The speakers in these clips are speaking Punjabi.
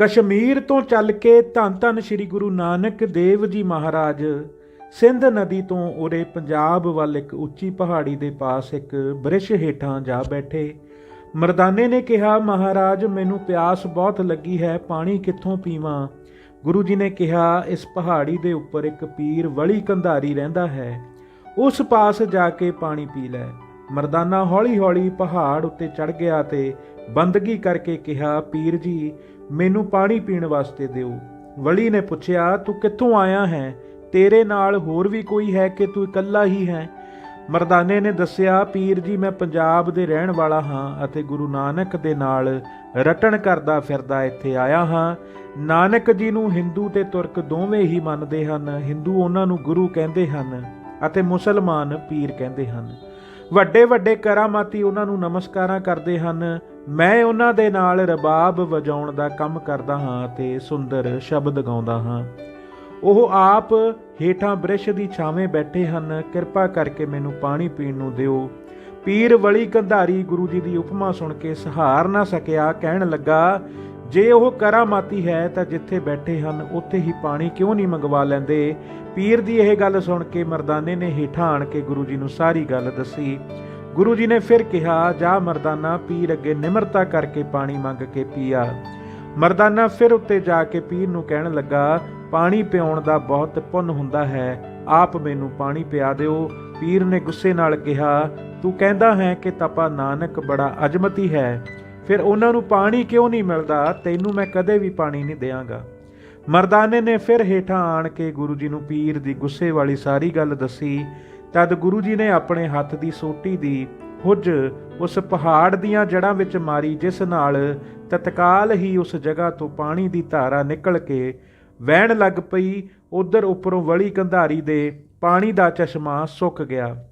ਕਸ਼ਮੀਰ ਤੋਂ ਚੱਲ ਕੇ ਧੰਨ ਧੰਨ ਸ੍ਰੀ ਗੁਰੂ ਨਾਨਕ ਦੇਵ ਜੀ ਮਹਾਰਾਜ, ਸਿੰਧ ਨਦੀ ਤੋਂ ਉਰੇ ਪੰਜਾਬ ਵੱਲ ਇੱਕ ਉੱਚੀ ਪਹਾੜੀ ਦੇ ਪਾਸ ਇੱਕ ਬ੍ਰਿਸ਼ ਹੇਠਾਂ ਜਾ ਬੈਠੇ। ਮਰਦਾਨੇ ਨੇ ਕਿਹਾ, ਮਹਾਰਾਜ, ਮੈਨੂੰ ਪਿਆਸ ਬਹੁਤ ਲੱਗੀ ਹੈ, ਪਾਣੀ ਕਿੱਥੋਂ ਪੀਵਾਂ? ਗੁਰੂ ਜੀ ਨੇ ਕਿਹਾ, ਇਸ ਪਹਾੜੀ ਦੇ ਉੱਪਰ ਇੱਕ ਪੀਰ ਵਲੀ ਕੰਧਾਰੀ ਰਹਿੰਦਾ ਹੈ। ਉਸ ਪਾਸ ਜਾ ਕੇ ਪਾਣੀ ਪੀ ਲੈ। ਮਰਦਾਨਾ ਹੌਲੀ-ਹੌਲੀ ਪਹਾੜ ਉੱਤੇ ਚੜ ਗਿਆ ਤੇ ਬੰਦਗੀ ਕਰਕੇ ਕਿਹਾ, ਪੀਰ ਜੀ, ਮੈਨੂੰ ਪਾਣੀ ਪੀਣ ਵਾਸਤੇ ਦਿਓ। ਵਲੀ ਨੇ ਪੁੱਛਿਆ, ਤੂੰ ਕਿੱਥੋਂ ਆਇਆ ਹੈ? ਤੇਰੇ ਨਾਲ ਹੋਰ ਵੀ ਕੋਈ ਹੈ ਕਿ ਤੂੰ ਇਕੱਲਾ ਹੀ ਹੈ? ਮਰਦਾਨੇ ਨੇ ਦੱਸਿਆ, ਪੀਰ ਜੀ, ਮੈਂ ਪੰਜਾਬ ਦੇ ਰਹਿਣ ਵਾਲਾ ਹਾਂ ਅਤੇ ਗੁਰੂ ਨਾਨਕ ਦੇ ਨਾਲ ਰਟਣ ਕਰਦਾ ਫਿਰਦਾ ਇੱਥੇ ਆਇਆ ਹਾਂ। ਨਾਨਕ ਜੀ ਨੂੰ ਹਿੰਦੂ ਤੇ ਤੁਰਕ ਦੋਵੇਂ ਹੀ ਮੰਨਦੇ ਹਨ। ਹਿੰਦੂ ਉਹਨਾਂ ਨੂੰ ਗੁਰੂ ਕਹਿੰਦੇ ਹਨ ਅਤੇ ਮੁਸਲਮਾਨ ਪੀਰ ਕਹਿੰਦੇ ਹਨ। ਵੱਡੇ ਵੱਡੇ ਕਰਾਮਾਤੀ ਉਹਨਾਂ ਨੂੰ ਨਮਸਕਾਰਾਂ ਕਰਦੇ ਹਨ। ਮੈਂ ਉਹਨਾਂ ਦੇ ਨਾਲ ਰਬਾਬ ਵਜਾਉਣ ਦਾ ਕੰਮ ਕਰਦਾ ਹਾਂ ਤੇ ਸੁੰਦਰ ਸ਼ਬਦ ਗਾਉਂਦਾ ਹਾਂ। ਉਹ ਆਪ ਹੇਠਾਂ ਬ੍ਰਿਸ਼ ਦੀ ਛਾਵੇਂ ਬੈਠੇ ਹਨ। ਕਿਰਪਾ ਕਰਕੇ ਮੈਨੂੰ ਪਾਣੀ ਪੀਣ ਨੂੰ ਦਿਓ। ਪੀਰ ਵਲੀ ਕੰਧਾਰੀ ਗੁਰੂ ਜੀ ਦੀ ਉਪਮਾ ਸੁਣ ਕੇ ਸਹਾਰ ਨਾ ਸਕਿਆ। ਕਹਿਣ ਲੱਗਾ ਜੇ ਉਹ ਕਰਾਮਾਤੀ ਹੈ ਤਾਂ ਜਿੱਥੇ ਬੈਠੇ ਹਨ, ਉੱਥੇ ਹੀ ਪਾਣੀ ਕਿਉਂ ਨਹੀਂ ਮੰਗਵਾ ਲੈਂਦੇ? ਪੀਰ ਦੀ ਇਹ ਗੱਲ ਸੁਣ ਕੇ ਮਰਦਾਨੇ ਨੇ ਹੇਠਾਂ ਆਣ ਕੇ ਗੁਰੂ ਜੀ ਨੂੰ ਸਾਰੀ ਗੱਲ ਦੱਸੀ। ਗੁਰੂ ਜੀ ਨੇ ਫਿਰ ਕਿਹਾ, ਜਾ ਮਰਦਾਨਾ, ਪੀਰ ਅੱਗੇ ਨਿਮਰਤਾ ਕਰਕੇ ਪਾਣੀ ਮੰਗ ਕੇ ਪੀਆ। ਮਰਦਾਨਾ ਫਿਰ ਉੱਤੇ ਜਾ ਕੇ ਪੀਰ ਨੂੰ ਕਹਿਣ ਲੱਗਾ, ਪਾਣੀ ਪਿਉਣ ਦਾ ਬਹੁਤ ਪੁੰਨ ਹੁੰਦਾ ਹੈ, ਆਪ ਮੈਨੂੰ ਪਾਣੀ ਪਿਆ ਦਿਓ। ਪੀਰ ਨੇ ਗੁੱਸੇ ਨਾਲ ਕਿਹਾ, ਤੂੰ ਕਹਿੰਦਾ ਹੈ ਕਿ ਤਪਾ ਨਾਨਕ ਬੜਾ ਅਜਮਤੀ ਹੈ। ਫਿਰ ਉਹਨਾਂ ਨੂੰ ਪਾਣੀ ਕਿਉਂ ਨਹੀਂ ਮਿਲਦਾ? ਤੈਨੂੰ ਮੈਂ ਕਦੇ ਵੀ ਪਾਣੀ ਨਹੀਂ ਦੇਵਾਂਗਾ ਮਰਦਾਨੇ ਨੇ ਫਿਰ ਹੇਠਾਂ ਆਣ ਕੇ ਗੁਰੂ ਜੀ ਨੂੰ ਪੀਰ ਦੀ ਗੁੱਸੇ ਵਾਲੀ ਸਾਰੀ ਗੱਲ ਦੱਸੀ। ਤਦ ਗੁਰੂ ਜੀ ਨੇ ਆਪਣੇ ਹੱਥ ਦੀ ਸੋਟੀ ਦੀ ਹੁੱਜ ਉਸ ਪਹਾੜ ਦੀਆਂ ਜੜ੍ਹਾਂ ਵਿੱਚ ਮਾਰੀ, ਜਿਸ ਨਾਲ ਤਤਕਾਲ ਹੀ ਉਸ ਜਗ੍ਹਾ ਤੋਂ ਪਾਣੀ ਦੀ ਧਾਰਾ ਨਿਕਲ ਕੇ ਵਹਿਣ ਲੱਗ ਪਈ। ਉਧਰ ਉੱਪਰੋਂ ਵਲੀ ਕੰਧਾਰੀ ਦੇ ਪਾਣੀ ਦਾ ਚਸ਼ਮਾ ਸੁੱਕ ਗਿਆ।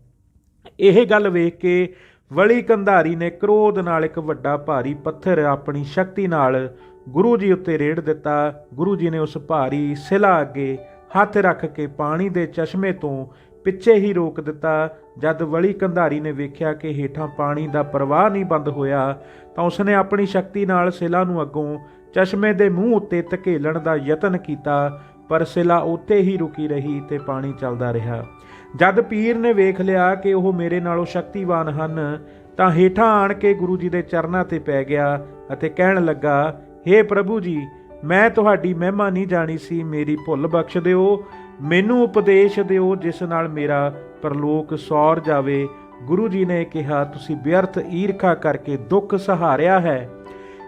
ਇਹ ਗੱਲ ਵੇਖ ਕੇ ਵਲੀ ਕੰਧਾਰੀ ਨੇ ਕ੍ਰੋਧ ਨਾਲ ਇੱਕ ਵੱਡਾ ਭਾਰੀ ਪੱਥਰ ਆਪਣੀ ਸ਼ਕਤੀ ਨਾਲ ਗੁਰੂ ਜੀ ਉੱਤੇ ਰੇੜ ਦਿੱਤਾ। ਗੁਰੂ ਜੀ ਨੇ ਉਸ ਭਾਰੀ ਸਿਲਾ ਅੱਗੇ ਹੱਥ ਰੱਖ ਕੇ ਪਾਣੀ ਦੇ ਚਸ਼ਮੇ ਤੋਂ ਪਿੱਛੇ ਹੀ ਰੋਕ ਦਿੱਤਾ। ਜਦ ਵਲੀ ਕੰਧਾਰੀ ਨੇ ਵੇਖਿਆ ਕਿ ਹੇਠਾਂ ਪਾਣੀ ਦਾ ਪ੍ਰਵਾਹ ਨਹੀਂ ਬੰਦ ਹੋਇਆ, ਤਾਂ ਉਸਨੇ ਆਪਣੀ ਸ਼ਕਤੀ ਨਾਲ ਸਿਲਾ ਨੂੰ ਅੱਗੋਂ ਚਸ਼ਮੇ ਦੇ ਮੂੰਹ ਉੱਤੇ ਧਕੇਲਣ ਦਾ ਯਤਨ ਕੀਤਾ। ਪਰ ਸਿਲਾ ਉੱਥੇ ਹੀ ਰੁਕੀ ਰਹੀ ਤੇ ਪਾਣੀ ਚੱਲਦਾ ਰਿਹਾ। ਜਦ ਪੀਰ ਨੇ ਵੇਖ ਲਿਆ ਕਿ ਉਹ ਮੇਰੇ ਨਾਲੋਂ ਸ਼ਕਤੀਵਾਨ ਹਨ, ਤਾਂ ਹੇਠਾਂ ਆਣ ਕੇ ਗੁਰੂ ਜੀ ਦੇ ਚਰਨਾਂ ਤੇ ਪੈ ਗਿਆ ਅਤੇ ਕਹਿਣ ਲੱਗਾ हे ਪ੍ਰਭੂ ਜੀ, ਮੈਂ ਤੁਹਾਡੀ ਮਹਿਮਾ ਨਹੀਂ ਜਾਣੀ ਸੀ, ਮੇਰੀ ਭੁੱਲ ਬਖਸ਼ ਦਿਓ। ਮੈਨੂੰ ਉਪਦੇਸ਼ ਦਿਓ ਜਿਸ ਨਾਲ ਮੇਰਾ ਪਰਲੋਕ ਸੌਰ ਜਾਵੇ। ਗੁਰੂ ਜੀ ਨੇ ਕਿਹਾ, ਤੁਸੀਂ ਵਿਅਰਥ ਈਰਖਾ ਕਰਕੇ ਦੁੱਖ ਸਹਾਰਿਆ ਹੈ।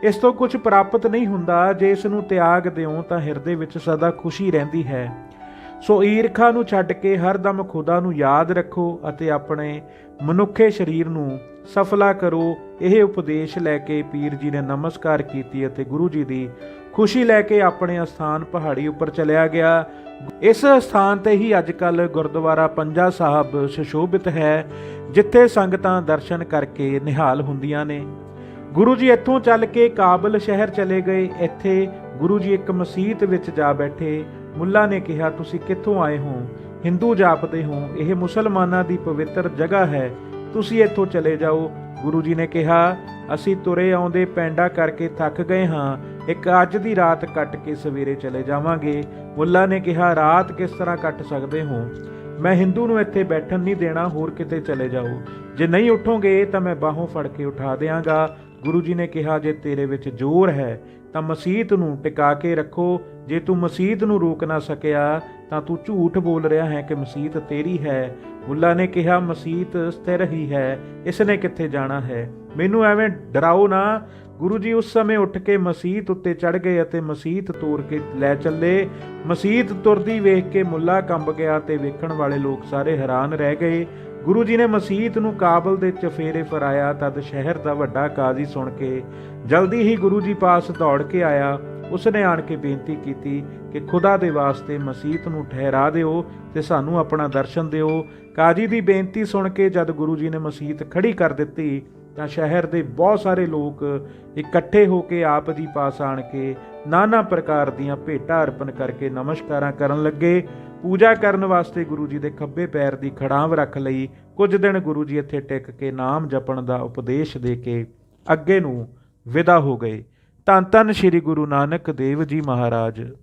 ਇਸ ਤੋਂ ਕੁਝ ਪ੍ਰਾਪਤ ਨਹੀਂ ਹੁੰਦਾ, ਜੇ ਇਸ ਨੂੰ ਤਿਆਗ ਦਿਓ ਤਾਂ ਹਿਰਦੇ ਵਿੱਚ ਸਦਾ ਖੁਸ਼ੀ ਰਹਿੰਦੀ ਹੈ। ਸੋ ਈਰਖਾ ਨੂੰ ਛੱਡ ਕੇ ਹਰਦਮ ਖੁਦਾ ਨੂੰ ਯਾਦ ਰੱਖੋ ਅਤੇ ਆਪਣੇ ਮਨੁੱਖੇ ਸਰੀਰ ਨੂੰ ਸਫਲਾ ਕਰੋ। ਇਹ ਉਪਦੇਸ਼ ਲੈ ਕੇ ਪੀਰ ਜੀ ਨੇ ਨਮਸਕਾਰ ਕੀਤੀ ਅਤੇ ਗੁਰੂ ਜੀ ਦੀ ਖੁਸ਼ੀ ਲੈ ਕੇ ਆਪਣੇ ਅਸਥਾਨ ਪਹਾੜੀ ਉੱਪਰ ਚਲਿਆ ਗਿਆ। ਇਸ ਸਥਾਨ ਤੇ ਹੀ ਅੱਜ ਅੱਜਕੱਲ ਗੁਰਦੁਆਰਾ ਪੰਜਾ ਸਾਹਿਬ ਸੁਸ਼ੋਭਿਤ ਹੈ, ਜਿੱਥੇ ਸੰਗਤਾਂ ਦਰਸ਼ਨ ਕਰਕੇ ਨਿਹਾਲ ਹੁੰਦੀਆਂ ਨੇ। ਗੁਰੂ ਜੀ ਇੱਥੋਂ ਚੱਲ ਕੇ ਕਾਬਲ ਸ਼ਹਿਰ ਚਲੇ ਗਏ। ਇੱਥੇ ਗੁਰੂ ਜੀ ਇੱਕ ਮਸਜਿਦ ਵਿੱਚ ਜਾ ਬੈਠੇ। ਮੁੱਲਾ ਨੇ ਕਿਹਾ, ਤੁਸੀਂ ਕਿੱਥੋਂ ਆਏ ਹੋ? ਹਿੰਦੂ ਜਾਪਦੇ ਹੋ। ਇਹ ਮੁਸਲਮਾਨਾਂ ਦੀ ਪਵਿੱਤਰ ਜਗ੍ਹਾ ਹੈ। ਤੁਸੀਂ ਇੱਥੋਂ ਚਲੇ ਜਾਓ। ਗੁਰੂ ਜੀ ਨੇ ਕਿਹਾ, ਅਸੀਂ ਤੁਰੇ ਆਉਂਦੇ ਪੈਂਡਾ ਕਰਕੇ ਥੱਕ ਗਏ ਹਾਂ। ਇੱਕ ਅੱਜ ਦੀ ਰਾਤ ਕੱਟ ਕੇ ਸਵੇਰੇ ਚਲੇ ਜਾਵਾਂਗੇ। ਮੁੱਲਾ ਨੇ ਕਿਹਾ, ਰਾਤ ਕਿਸ ਤਰ੍ਹਾਂ ਕੱਟ ਸਕਦੇ ਹੋ? ਮੈਂ ਹਿੰਦੂ ਨੂੰ ਇੱਥੇ ਬੈਠਣ ਨਹੀਂ ਦੇਣਾ, ਹੋਰ ਕਿਤੇ ਚਲੇ ਜਾਓ। ਜੇ ਨਹੀਂ ਉਠੋਗੇ, ਤਾਂ ਮੈਂ ਬਾਹੋਂ ਫੜ ਕੇ ਉਠਾ ਦੇਵਾਂਗਾ ਗੁਰੂ ਜੀ ਨੇ ਕਿਹਾ, ਜੇ ਤੇਰੇ ਵਿੱਚ ਜ਼ੋਰ ਹੈ, ਤਾਂ ਮਸੀਤ ਨੂੰ ਟਿਕਾ ਕੇ ਰੱਖੋ। ਜੇ ਤੂੰ ਮਸੀਤ ਨੂੰ ਰੋਕ ਨਾ ਸਕਿਆ, ਤਾਂ ਤੂੰ ਝੂਠ ਬੋਲ ਰਿਹਾ ਹੈ ਕਿ ਮਸੀਤ ਤੇਰੀ ਹੈ। ਮੁੱਲਾ ਨੇ ਕਿਹਾ, ਮਸੀਤ ਸਥਿਰ ਹੀ ਹੈ, ਇਸ ਨੇ ਕਿੱਥੇ ਜਾਣਾ ਹੈ? ਮੈਨੂੰ ਐਵੇਂ ਡਰਾਓ ਨਾ। ਗੁਰੂ ਜੀ ਉਸ ਸਮੇਂ ਉੱਠ ਕੇ ਮਸੀਤ ਉੱਤੇ ਚੜ ਗਏ ਅਤੇ ਮਸੀਤ ਤੋੜ ਕੇ ਲੈ ਚੱਲੇ। ਮਸੀਤ ਤੁਰਦੀ ਵੇਖ ਕੇ ਮੁੱਲਾ ਕੰਬ ਗਿਆ ਤੇ ਵੇਖਣ ਵਾਲੇ ਲੋਕ ਸਾਰੇ ਹੈਰਾਨ ਰਹਿ ਗਏ। ਗੁਰੂ ਜੀ ਨੇ ਮਸੀਤ ਨੂੰ ਕਾਬਲ ਦੇ ਚਫੇਰੇ ਫਰਾਇਆ, ਤਦ ਸ਼ਹਿਰ ਦਾ ਵੱਡਾ ਕਾਜ਼ੀ ਸੁਣ ਕੇ ਜਲਦੀ ਹੀ ਗੁਰੂ ਜੀ ਪਾਸ ਦੌੜ ਕੇ ਆਇਆ। ਉਸਨੇ ਆਣ ਕੇ ਬੇਨਤੀ ਕੀਤੀ ਕਿ ਖੁਦਾ ਦੇ ਵਾਸਤੇ ਮਸੀਤ ਨੂੰ ਠਹਿਰਾ ਦਿਓ ਤੇ ਸਾਨੂੰ ਆਪਣਾ ਦਰਸ਼ਨ ਦਿਓ। ਕਾਜ਼ੀ ਦੀ ਬੇਨਤੀ ਸੁਣ ਕੇ ਜਦ ਗੁਰੂ ਜੀ ਨੇ ਮਸੀਤ ਖੜੀ ਕਰ ਦਿੱਤੀ ਤਾਂ ਸ਼ਹਿਰ ਦੇ ਬਹੁਤ ਸਾਰੇ ਲੋਕ ਇਕੱਠੇ ਹੋ ਕੇ ਆਪ ਜੀ ਪਾਸ ਆਣ ਕੇ ਨਾਨਾ ਪ੍ਰਕਾਰ ਦੀਆਂ ਭੇਟਾਂ ਅਰਪਣ ਕਰਕੇ ਨਮਸਕਾਰਾਂ ਕਰਨ ਲੱਗੇ। ਪੂਜਾ ਕਰਨ ਵਾਸਤੇ ਗੁਰੂ ਜੀ ਦੇ ਖੱਬੇ ਪੈਰ ਦੀ ਖੜਾਂਵ ਰੱਖ ਲਈ। ਕੁਝ ਦਿਨ ਗੁਰੂ ਜੀ ਇੱਥੇ ਟਿਕ ਕੇ ਨਾਮ ਜਪਣ ਦਾ ਉਪਦੇਸ਼ ਦੇ ਕੇ ਅੱਗੇ ਨੂੰ ਵਿਦਾ ਹੋ ਗਏ। ਧੰਨ ਧੰਨ ਸ੍ਰੀ ਗੁਰੂ ਨਾਨਕ ਦੇਵ ਜੀ ਮਹਾਰਾਜ।